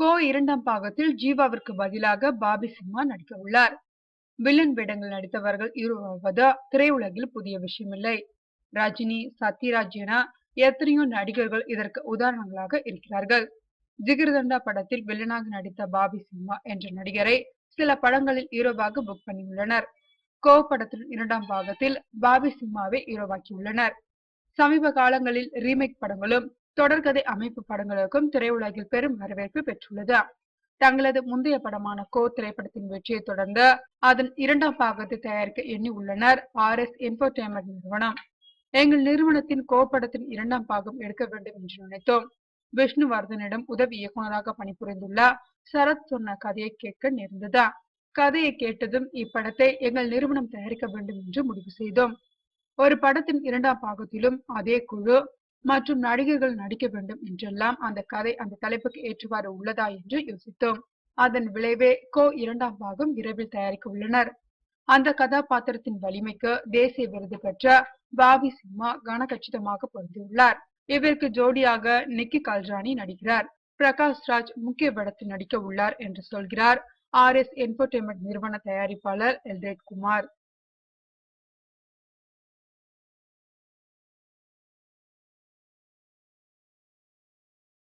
கோ இரண்டாம் பாகத்தில் ஜீவாவிற்கு பதிலாக பாபி சிம்மா நடிக்க உள்ளார். வில்லன் வேடங்கள் நடித்தவர்கள் இருவது திரையுலகில் புதிய விஷயமில்லை. ரஜினி சத்யராஜ் என எத்தனையோ நடிகர்கள் இதற்கு உதாரணங்களாக இருக்கிறார்கள். ஜிகிர்தண்டா படத்தில் வில்லனாக நடித்த பாபி சிம்மா என்ற நடிகரை சில படங்களில் ஹீரோவாக புக் பண்ணியுள்ளனர். கோ படத்தின் இரண்டாம் பாகத்தில் பாபி சிம்மாவை ஹீரோவாக்கியுள்ளனர். சமீப காலங்களில் ரீமேக் படங்களும் தொடர்கதை அமைப்பு படங்களுக்கும் திரையுலகில் பெரும் வரவேற்பு பெற்றுள்ளது. தங்களது முந்தைய படமான கோ திரைப்படத்தின் வெற்றியை தொடர்ந்து அதன் இரண்டாம் பாகத்தை தயாரிக்க எண்ணி உள்ளனர் ஆர் எஸ் என்டர்டைன்மெண்ட் நிறுவனம். எங்கள் நிறுவனத்தின் கோ படத்தின் இரண்டாம் பாகம் எடுக்க வேண்டும் என்று நினைத்தோம். விஷ்ணுவர்தனிடம் உதவி இயக்குநராக பணிபுரிந்துள்ள சரத் சொன்ன கதையை கேட்க நேர்ந்ததா? கதையை கேட்டதும் இப்படத்தை எங்கள் நிறுவனம் தயாரிக்க வேண்டும் என்று முடிவு செய்தோம். ஒரு படத்தின் இரண்டாம் பாகத்திலும் அதே குழு மற்றும் நடிகர்கள் நடிக்க வேண்டும் என்றெல்லாம் அந்த கதை அந்த தலைப்புக்கு ஏற்றவாறு உள்ளதா என்று யோசித்தோம். அதன் விளைவே கோ இரண்டாம் பாகம் விரைவில் தயாரிக்க உள்ளனர். அந்த கதாபாத்திரத்தின் வலிமைக்கு தேசிய விருது பெற்ற பாபி சிம்மா கனகச்சிதமாக பொருந்தியுள்ளார். இவருக்கு ஜோடியாக நிக்கி கல்ராணி நடிக்கிறார். பிரகாஷ் ராஜ் முக்கிய படத்தில் நடிக்க உள்ளார் என்று சொல்கிறார். ஆர் எஸ் என்டர்டைன்மெண்ட் நிறுவன தயாரிப்பாளர் எல்ரேட் குமார்.